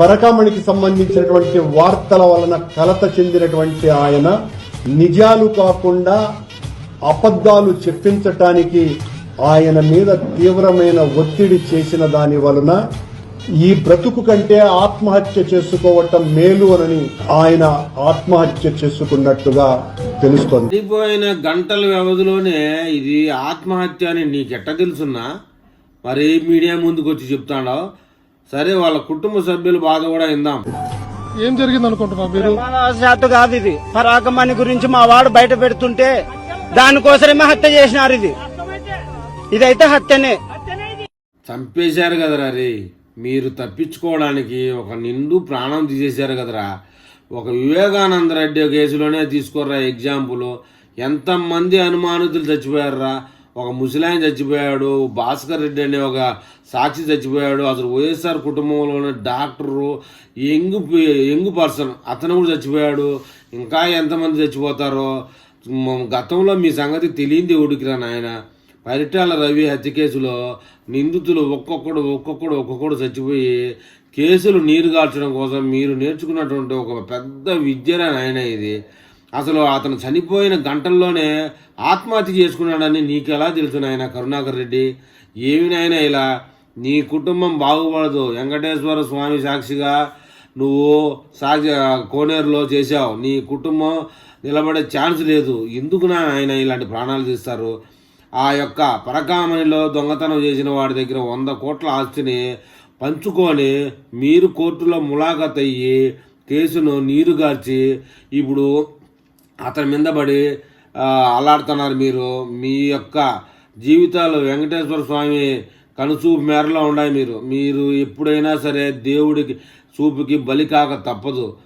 పరకామణికి సంబంధించినటువంటి వార్తల వలన కలత చెందినటువంటి ఆయన నిజాలు కాకుండా అబద్ధాలు చెప్పించటానికి ఆయన మీద తీవ్రమైన ఒత్తిడి చేసిన దాని వలన ఈ బ్రతుకు కంటే ఆత్మహత్య చేసుకోవటం మేలు అని ఆయన ఆత్మహత్య చేసుకున్నట్టుగా తెలుస్తోంది. పోయిన గంటల వ్యవధిలోనే ఇది ఆత్మహత్య అని నీకెట్ట తెలుసున్నా? మరి మీడియా ముందుకు వచ్చి చెప్తాడో? సరే వాళ్ళ కుటుంబ సభ్యులు బాధ కూడా ఇందాం ఏం జరిగింది మీరు? శాత కాదు ఇది. పరాకమణి గురించి మా వాడు బయట పెడుతుంటే దానికోసమే హత్య చేసినారు ఇది. ఇదైతే హత్యనే. చంపేశారు కదరా రే. మీరు తప్పించుకోవడానికి ఒక నిండు ప్రాణం తీసేశారు కదరా. ఒక వివేకానంద రెడ్డి కేసులోనే తీసుకోర్రా ఎగ్జాంపుల్. ఎంతమంది అనుమానితులు చచ్చిపోయారురా. ఒక ముసలాయన చచ్చిపోయాడు భాస్కర్ రెడ్డి అనే ఒక సాక్షి చచ్చిపోయాడు. అసలు వైఎస్ఆర్ కుటుంబంలోనే డాక్టరు యంగ్ యంగ్ పర్సన్ అతను కూడా చచ్చిపోయాడు. ఇంకా ఎంతమంది చచ్చిపోతారో గతంలో మీ సంగతి తెలియంది ఊడికిరా నాయన. పరిటాల రవి హత్య కేసులో నిందితులు ఒక్కొక్కడు ఒక్కొక్కడు ఒక్కొక్కడు చచ్చిపోయి కేసులు నీరు కాల్చడం కోసం మీరు నేర్చుకున్నటువంటి ఒక పెద్ద విద్యరా నాయన ఇది. అసలు అతను చనిపోయిన గంటల్లోనే ఆత్మహత్య చేసుకున్నాడని నీకు ఎలా తెలుసు నాయన కరుణాకర్ రెడ్డి? ఏమి నాయన ఇలా? నీ కుటుంబం బాగుపడదు. వెంకటేశ్వర స్వామి సాక్షిగా నువ్వు సాక్షి కోనేరులో చేశావు. నీ కుటుంబం నిలబడే ఛాన్స్ లేదు. ఎందుకు నా ఆయన ఇలాంటి ప్రాణాలు తీస్తారు? ఆ యొక్క పరకామణిలో దొంగతనం చేసిన వాడి దగ్గర వంద కోట్ల ఆస్తిని పంచుకొని మీరు కోర్టులో ములాఖత్ అయ్యి కేసును నీరుగార్చి ఇప్పుడు అతని మీద పడి అల్లాడుతున్నారు మీరు. మీ యొక్క జీవితాలు వెంకటేశ్వర స్వామి కనుచూపు మేరలో ఉన్నాయి మీరు. మీరు ఎప్పుడైనా సరే దేవుడికి చూపుకి బలి కాక తప్పదు.